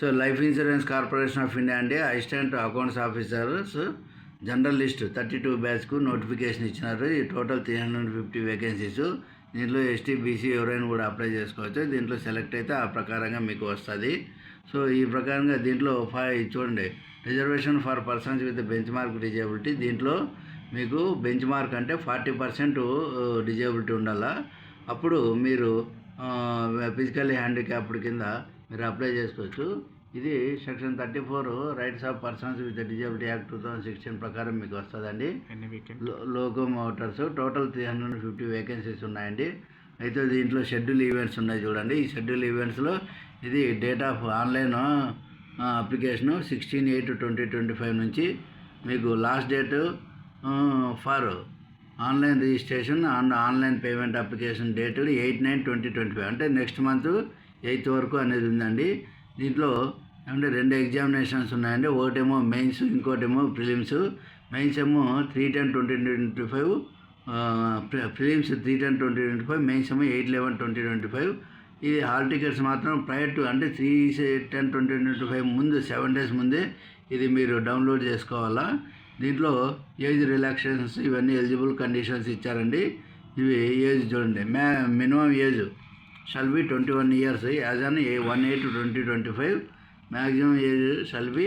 So life insurance corporation of India అండి assistant accounts officers general list thirty two బ్యాచ్కు notification ఇచ్చినారు. ఈ total three hundred fifty vacancies దీంట్లో ST BC ఎవరైనా కూడా apply చేసుకోవచ్చు. దీంట్లో సెలెక్ట్ అయితే ఆ ప్రకారంగా మీకు వస్తుంది. సో ఈ ప్రకారంగా దీంట్లో ఫైవ్ చూడండి. Reservation for persons with benchmark disability దీంట్లో మీకు బెంచ్ మార్క్ అంటే ఫార్టీ పర్సెంట్ డిజేబిలిటీ ఉండాలా. అప్పుడు మీరు ఫిజికల్లీ హ్యాండిక్యాప్డ్ కింద మీరు అప్లై చేసుకోవచ్చు. ఇది section thirty four rights of persons with disability act two thousand sixteen ప్రకారం మీకు వస్తుందండి. Loco motors total three hundred fifty vacancies ఉన్నాయండి. అయితే దీంట్లో షెడ్యూల్ ఈవెంట్స్ ఉన్నాయి చూడండి. ఈ షెడ్యూల్ ఈవెంట్స్లో ఇది date of online application sixteen eight twenty twenty five నుంచి మీకు last date for online registration and online payment application date eight nine twenty twenty five అంటే నెక్స్ట్ మంత్ ఎయిత్ వరకు అనేది ఉందండి. దీంట్లో ఏమంటే రెండు ఎగ్జామినేషన్స్ ఉన్నాయండి. ఒకటేమో మెయిన్స్ ఇంకోటేమో ప్రిలిమ్స్. మెయిన్స్ ఏమో three ten twenty twenty five. Prelims three ten twenty twenty five. Mains ఏమో eight eleven twenty twenty five. ఇది హాల్ టికెట్స్ మాత్రం ప్రైర్ టు అంటే three ten twenty twenty five ముందు సెవెన్ డేస్ ముందే ఇది మీరు డౌన్లోడ్ చేసుకోవాలా. దీంట్లో ఏజ్ రిలాక్సేషన్స్ ఇవన్నీ ఎలిజిబుల్ కండిషన్స్ ఇచ్చారండి. ఇవి ఏజ్ చూడండి. మ్యా minimum age shall be twenty one years as on a one eight twenty twenty five maximum age shall be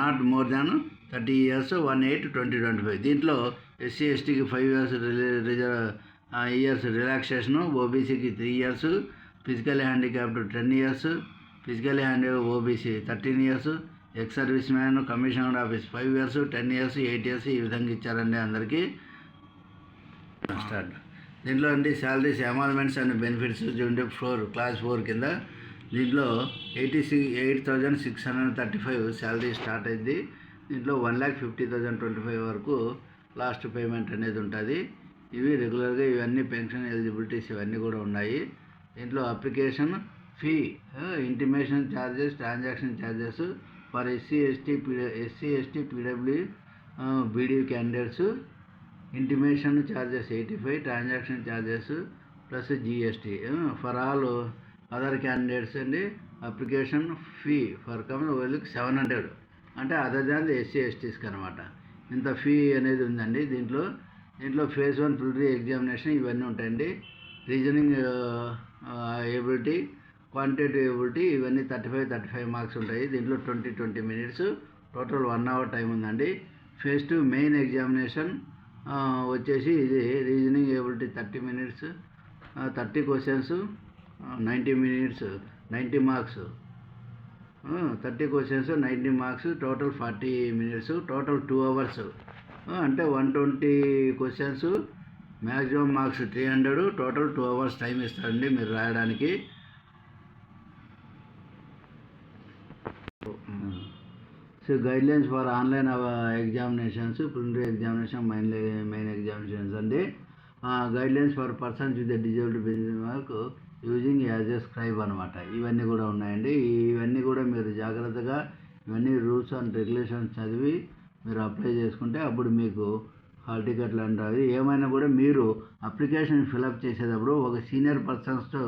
not more than thirty years one eight twenty twenty five దీంట్లో SC ఎస్టీకి five years reserve years relaxation ఓబీసీకి three years physical handicapped ten years physical hand OBC thirteen years ex service man commissioner office five years ten years eight years ఈ విధంగా ఇచ్చారండి అందరికీ. Start దీంట్లో అండి salaries emoluments and benefits చూడండి four class four కింద. దీంట్లో eighty six eight thousand six hundred thirty five salary start అయింది. దీంట్లో one lakh fifty thousand twenty five వరకు లాస్ట్ పేమెంట్ అనేది ఉంటుంది. ఇవి రెగ్యులర్గా ఇవన్నీ పెన్షన్ ఎలిజిబిలిటీస్ ఇవన్నీ కూడా ఉన్నాయి. దీంట్లో application fee intimation charges transaction charges for SC ST P SC ST PW BD candidates. Intimation charges eighty five transaction charges plus GST. For all other candidates అండి అప్లికేషన్ ఫీ ఫర్ కమన్ వాళ్ళకి seven hundred. అంటే other than SC ఎస్టీస్కి అనమాట ఇంత fee అనేది ఉందండి దీంట్లో. దీంట్లో ఫేజ్ వన్ ప్రిలిటరీ ఎగ్జామినేషన్ ఇవన్నీ ఉంటాయండి. రీజనింగ్ ఏబిలిటీ క్వాంటిటేటివ్ ఏబిలిటీ ఇవన్నీ thirty five thirty five marks ఉంటాయి. దీంట్లో twenty twenty minutes. Total one hour time ఉందండి. ఫేజ్ టూ మెయిన్ ఎగ్జామినేషన్ వచ్చేసి ఇది reasoning ability thirty minutes thirty questions ninety minutes ninety marks. Thirty questions ninety marks total forty minutes total two hours. అంటే one twenty questions maximum marks three hundred total two hours time ఇస్తారండి మీరు రాయడానికి. So guidelines for online examinations preliminary examination main main examinations అండి guidelines for persons with disabled business work using as a scribe అనమాట ఇవన్నీ కూడా ఉన్నాయండి ఇవన్నీ కూడా మీరు జాగ్రత్తగా ఇవన్నీ రూల్స్ అండ్ రెగ్యులేషన్స్ చదివి మీరు అప్లై చేసుకుంటే అప్పుడు మీకు హాల్ టికెట్లు అంటారు ఏమైనా కూడా మీరు అప్లికేషన్ ఫిలప్ చేసేటప్పుడు ఒక సీనియర్ పర్సన్స్తో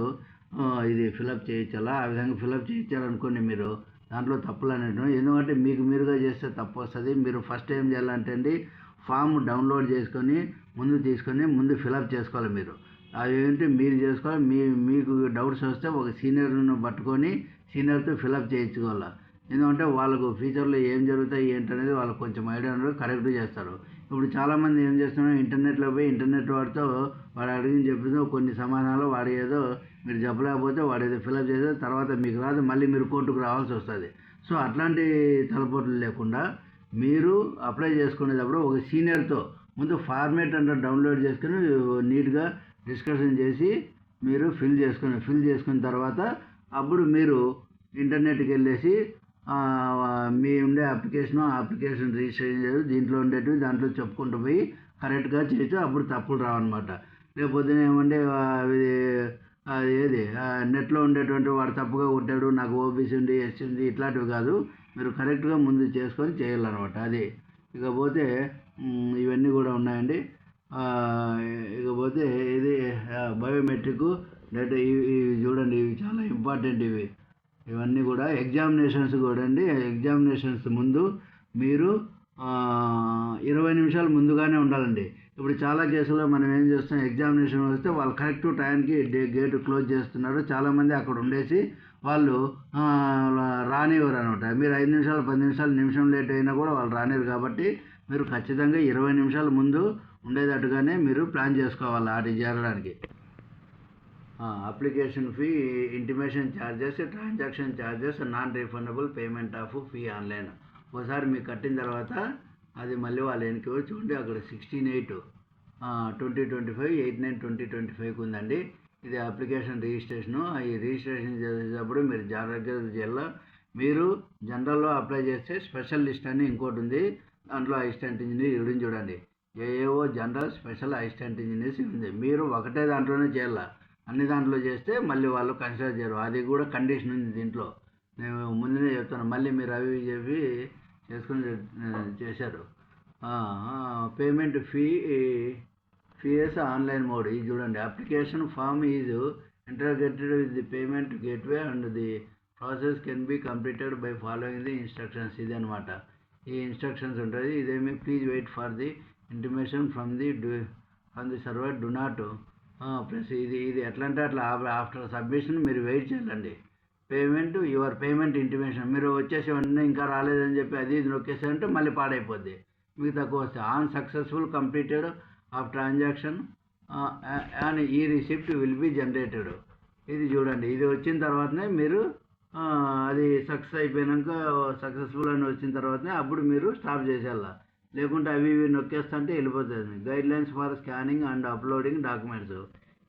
ఇది ఫిలప్ చేయించాలా ఆ విధంగా ఫిలప్ చేయించాలనుకోండి మీరు దాంట్లో తప్పులు అనేటువంటి ఎందుకంటే మీకు మీరుగా చేస్తే తప్పు వస్తుంది. మీరు ఫస్ట్ ఏం చేయాలంటే అండి ఫామ్ డౌన్లోడ్ చేసుకొని ముందు తీసుకొని ముందు ఫిలప్ చేసుకోవాలి మీరు. అవి మీరు చేసుకోవాలి. మీ మీకు డౌట్స్ వస్తే ఒక సీనియర్ను పట్టుకొని సీనియర్తో ఫిలప్ చేయించుకోవాలి. ఎందుకంటే వాళ్ళకు ఫ్యూచర్లో ఏం జరుగుతాయి ఏంటనేది వాళ్ళకి కొంచెం ఐడియా ఉండదు కరెక్ట్ చేస్తారు. ఇప్పుడు చాలామంది ఏం చేస్తున్నారు? ఇంటర్నెట్లో పోయి ఇంటర్నెట్ వాడితో వాడు అడిగిన చెప్పిందో కొన్ని సమాధానాలు వాడు ఏదో మీరు చెప్పలేకపోతే వాడు ఏదో ఫిలప్ చేస్తే తర్వాత మీకు రాదు మళ్ళీ మీరు కోర్టుకు రావాల్సి వస్తుంది. సో అట్లాంటి తలపోట్లు లేకుండా మీరు అప్లై చేసుకునేటప్పుడు ఒక సీనియర్తో ముందు ఫార్మేట్ అంటే డౌన్లోడ్ చేసుకుని నీట్గా డిస్కషన్ చేసి మీరు ఫిల్ చేసుకుని ఫిల్ చేసుకున్న తర్వాత అప్పుడు మీరు ఇంటర్నెట్కి వెళ్ళేసి మీ ఉండే అప్లికేషన్ అప్లికేషన్ రిజిస్ట్రేషన్ చేయదు. దీంట్లో ఉండేటివి దాంట్లో చెప్పుకుంటూ పోయి కరెక్ట్గా చేయొచ్చు. అప్పుడు తప్పులు రావన్నమాట. లేకపోతే ఏమంటే ఇది ఏది నెట్లో ఉండేటువంటి వాడు తప్పుగా కొట్టాడు నాకు ఓబీసీ ఉంది ఎస్సీ ఉంది ఇట్లాంటివి కాదు. మీరు కరెక్ట్గా ముందు చేసుకొని చేయాలన్నమాట. అది. ఇకపోతే ఇవన్నీ కూడా ఉన్నాయండి. ఇకపోతే ఇది బయోమెట్రిక్ డేటా ఇవి ఇవి చూడండి ఇవి చాలా ఇంపార్టెంట్ ఇవి. ఇవన్నీ కూడా ఎగ్జామినేషన్స్ కూడా అండి ఎగ్జామినేషన్స్ ముందు మీరు ఇరవై నిమిషాలు ముందుగానే ఉండాలండి. ఇప్పుడు చాలా కేసుల్లో మనం ఏం చేస్తాం ఎగ్జామినేషన్ వస్తే వాళ్ళు కరెక్ట్ టైంకి గేట్ క్లోజ్ చేస్తున్నారు. చాలామంది అక్కడ ఉండేసి వాళ్ళు రానివ్వరు అనమాట. మీరు ఐదు నిమిషాలు పది నిమిషాలు నిమిషం లేట్ అయినా కూడా వాళ్ళు రానివ్వరు కాబట్టి మీరు ఖచ్చితంగా ఇరవై నిమిషాల ముందు ఉండేటట్టుగానే మీరు ప్లాన్ చేసుకోవాలి ఆటి చేరడానికి application fee intimation charges transaction charges non refundable payment of fee online ఒకసారి మీకు కట్టిన తర్వాత అది మళ్ళీ వాళ్ళు వెనక్కి వచ్చి చూడండి అక్కడ sixteen eight twenty twenty five eight nine twenty twenty ఫైవ్కి ఉందండి. ఇది అప్లికేషన్ రిజిస్ట్రేషను. ఈ రిజిస్ట్రేషన్ చేసేటప్పుడు మీరు జాగ్రత్తగా చేయాలి? మీరు జనరల్లో అప్లై చేస్తే స్పెషల్ లిస్ట్ అని ఇంకోటి ఉంది. దాంట్లో అసిస్టెంట్ ఇంజనీర్ ఇవ్వడం చూడండి. AAO general special assistant engineers ఉంది. మీరు ఒకటే దాంట్లోనే చేయాలి? అన్ని దాంట్లో చేస్తే మళ్ళీ వాళ్ళు కన్సిడర్ చేయరు. అది కూడా కండిషన్ ఉంది దీంట్లో. నేను ముందునే చెప్తాను మళ్ళీ మీరు అవి చెప్పి చేసుకుని చేశారు. Payment fee fees online mode ఇది చూడండి. Application form is integrated with the payment gateway and the process can be completed by following the instructions ఇది అనమాట ఈ ఇన్స్ట్రక్షన్స్ ఉంటుంది. ఇదేమి please wait for the intimation from the from the server do not press ఇది ఇది ఎట్లా అంటే అట్లా ఆఫ్టర్ సబ్మిషన్ మీరు వెయిట్ చేయాలండి. Payment your payment intimation. మీరు వచ్చేసి వెంటనే ఇంకా రాలేదని చెప్పి అది ఇది నొక్కేసారంటే మళ్ళీ పాడైపోద్ది. మీకు తక్కువ వస్తాయి on successful completed of transaction and e receipt will be generated. ఇది చూడండి ఇది వచ్చిన తర్వాతనే మీరు అది సక్సెస్ అయిపోయినాక సక్సెస్ఫుల్ అని వచ్చిన తర్వాతనే అప్పుడు మీరు స్టాప్ చేసేలా లేకుంటే అవి ఇవి నొక్కేస్తుంటే వెళ్ళిపోతుంది. Guidelines for scanning and uploading documents.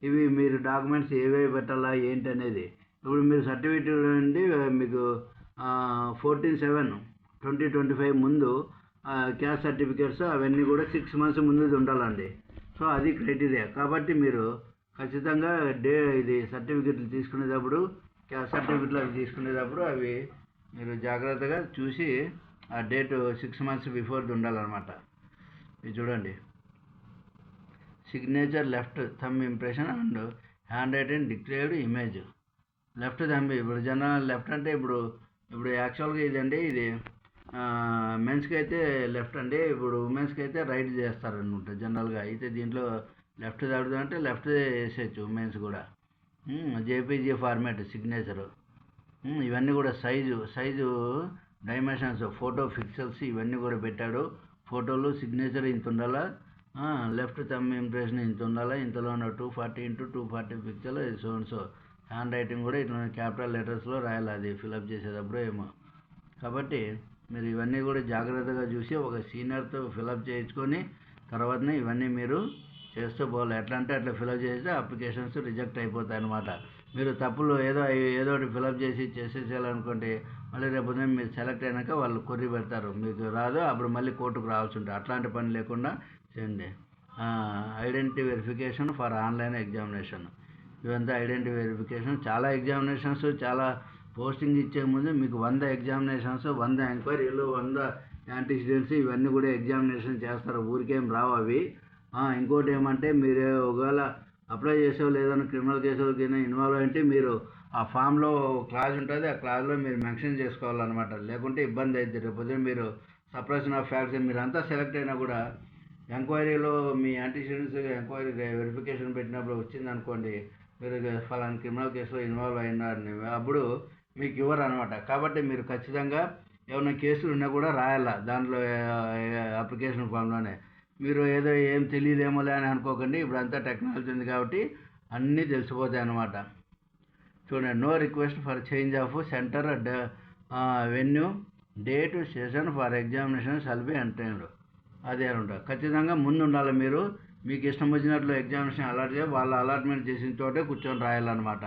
ఇవి మీరు డాక్యుమెంట్స్ ఏవేవి పెట్టాలా ఏంటి అనేది. ఇప్పుడు మీరు సర్టిఫికేట్ నుండి మీకు fourteen seven twenty twenty five ముందు క్యాస్ట్ సర్టిఫికేట్స్ అవన్నీ కూడా సిక్స్ మంత్స్ ముందు ఉండాలండి. సో అది క్రైటీరియా. కాబట్టి మీరు ఖచ్చితంగా డే ఇది సర్టిఫికెట్లు తీసుకునేటప్పుడు క్యాస్ట్ సర్టిఫికెట్లు అవి తీసుకునేటప్పుడు అవి మీరు జాగ్రత్తగా చూసి ఆ డేట్ సిక్స్ మంత్స్ బిఫోర్ది ఉండాలన్నమాట. ఇది చూడండి. Signature left thumb impression and handwriting declared image left thumb ఇప్పుడు జనరల్ లెఫ్ట్ అంటే ఇప్పుడు ఇప్పుడు యాక్చువల్గా ఇదండి ఇది మెన్స్కి అయితే లెఫ్ట్ అండి ఇప్పుడు ఉమెన్స్కి అయితే రైట్ చేస్తారనమాట జనరల్గా అయితే దీంట్లో లెఫ్ట్ అంటే లెఫ్ట్ వేసేయచ్చు ఉమెన్స్ కూడా. జేపీజీ ఫార్మాట్ సిగ్నేచరు ఇవన్నీ కూడా size size dimensions photo pixels ఇవన్నీ కూడా పెట్టాడు. ఫోటోలు సిగ్నేచర్ ఇంత ఉండాలా? లెఫ్ట్ తమ్ ఇంప్రెషన్ ఇంత ఉండాలా? ఇంతలో ఉన్న two forty into two forty పిక్చర్లు సో సో హ్యాండ్ రైటింగ్ కూడా ఇట్లా క్యాపిటల్ లెటర్స్లో రాయాలి అది ఫిలప్ చేసేటప్పుడు ఏమో. కాబట్టి మీరు ఇవన్నీ కూడా జాగ్రత్తగా చూసి ఒక సీనియర్తో ఫిలప్ చేయించుకొని తర్వాతనే ఇవన్నీ మీరు చేస్తూ పోవాలి. ఎట్లా అంటే అట్లా ఫిలప్ చేస్తే అప్లికేషన్స్ రిజెక్ట్ అయిపోతాయి అన్నమాట. మీరు తప్పులు ఏదో ఏదో ఒకటి ఫిలప్ చేసి చేసేసేయాలనుకోండి మళ్ళీ రేపు ఉదయం మీరు సెలెక్ట్ అయినాక వాళ్ళు కొర్రీ పెడతారు. మీకు రాదు అప్పుడు మళ్ళీ కోర్టుకు రావాల్సి ఉంటుంది. అట్లాంటి పని లేకుండా చేయండి. Identity verification for online examination ఇవంతా ఐడెంటిటీ వెరిఫికేషన్ చాలా ఎగ్జామినేషన్స్ చాలా పోస్టింగ్ ఇచ్చే ముందు మీకు వంద ఎగ్జామినేషన్స్ వంద ఎంక్వైరీలు వంద యాంటిసిడెంట్స్ ఇవన్నీ కూడా ఎగ్జామినేషన్ చేస్తారు. ఊరికేం రావు అవి. ఇంకోటి ఏమంటే మీరు ఒకవేళ అప్లై చేసావు లేదన్నా క్రిమినల్ కేసులో ఇన్వాల్వ్ అయితే మీరు ఆ ఫామ్లో క్లాజ్ ఉంటుంది ఆ క్లాజ్లో మీరు మెన్షన్ చేసుకోవాలన్నమాట. లేకుంటే ఇబ్బంది అవుతుంది రేపొద్దు మీరు సప్రెషన్ ఆఫ్ ఫ్యాక్ట్స్ మీరు అంతా సెలెక్ట్ అయినా కూడా ఎంక్వైరీలో మీ యాంటీసిడెంట్స్ ఎంక్వైరీ వెరిఫికేషన్ పెట్టినప్పుడు వచ్చింది అనుకోండి మీరు ఫలానా క్రిమినల్ కేసులో ఇన్వాల్వ్ అయినారని అప్పుడు మీకు ఇవ్వరు అనమాట కాబట్టి మీరు ఖచ్చితంగా ఏమైనా కేసులు ఉన్నా కూడా రాయాల దాంట్లో అప్లికేషన్ ఫామ్లోనే. మీరు ఏదో ఏం తెలియదేమోలే అని అనుకోకండి. ఇప్పుడు అంతా టెక్నాలజీ ఉంది కాబట్టి అన్నీ తెలిసిపోతాయి అన్నమాట. చూడండి no request for change of centre venue date session for examination shall be entertained అదే ఉంటారు ఖచ్చితంగా ముందు ఉండాలి మీరు. మీకు ఇష్టం వచ్చినట్లు ఎగ్జామినేషన్ అలాట్ చేయాలి వాళ్ళు అలాట్మెంట్ చేసిన చోటే కూర్చొని రాయాలన్నమాట.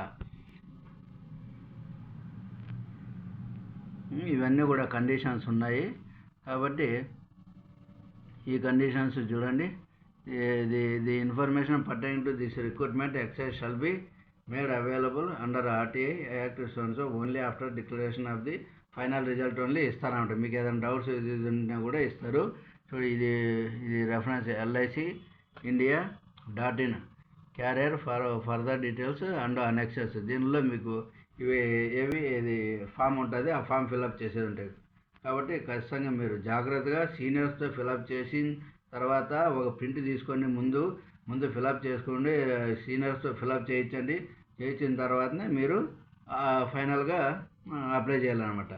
ఇవన్నీ కూడా కండిషన్స్ ఉన్నాయి. కాబట్టి ఈ కండిషన్స్ చూడండి. The the information pertain to this recruitment exercise shall be made available under RTI act so only after declaration of the final result only ఇస్తారన్నమాట మీకు ఏదైనా డౌట్స్ ఇది ఉన్నా కూడా ఇస్తారు. సో ఇది ఇది reference LIC India dot in career for further details and annexes దీనిలో మీకు ఇవి ఏవి ఇది ఫామ్ ఉంటుంది ఆ ఫామ్ ఫిల్అప్ చేసేది ఉంటుంది. కాబట్టి ఖచ్చితంగా మీరు జాగ్రత్తగా సీనియర్స్తో ఫిలప్ చేసి తర్వాత ఒక ప్రింట్ తీసుకొని ముందు. ముందు ఫిలప్ చేసుకోండి సీనియర్స్తో ఫిలప్ చేయించండి. చేయించిన తర్వాతనే మీరు ఫైనల్గా అప్లై చేయాలన్నమాట.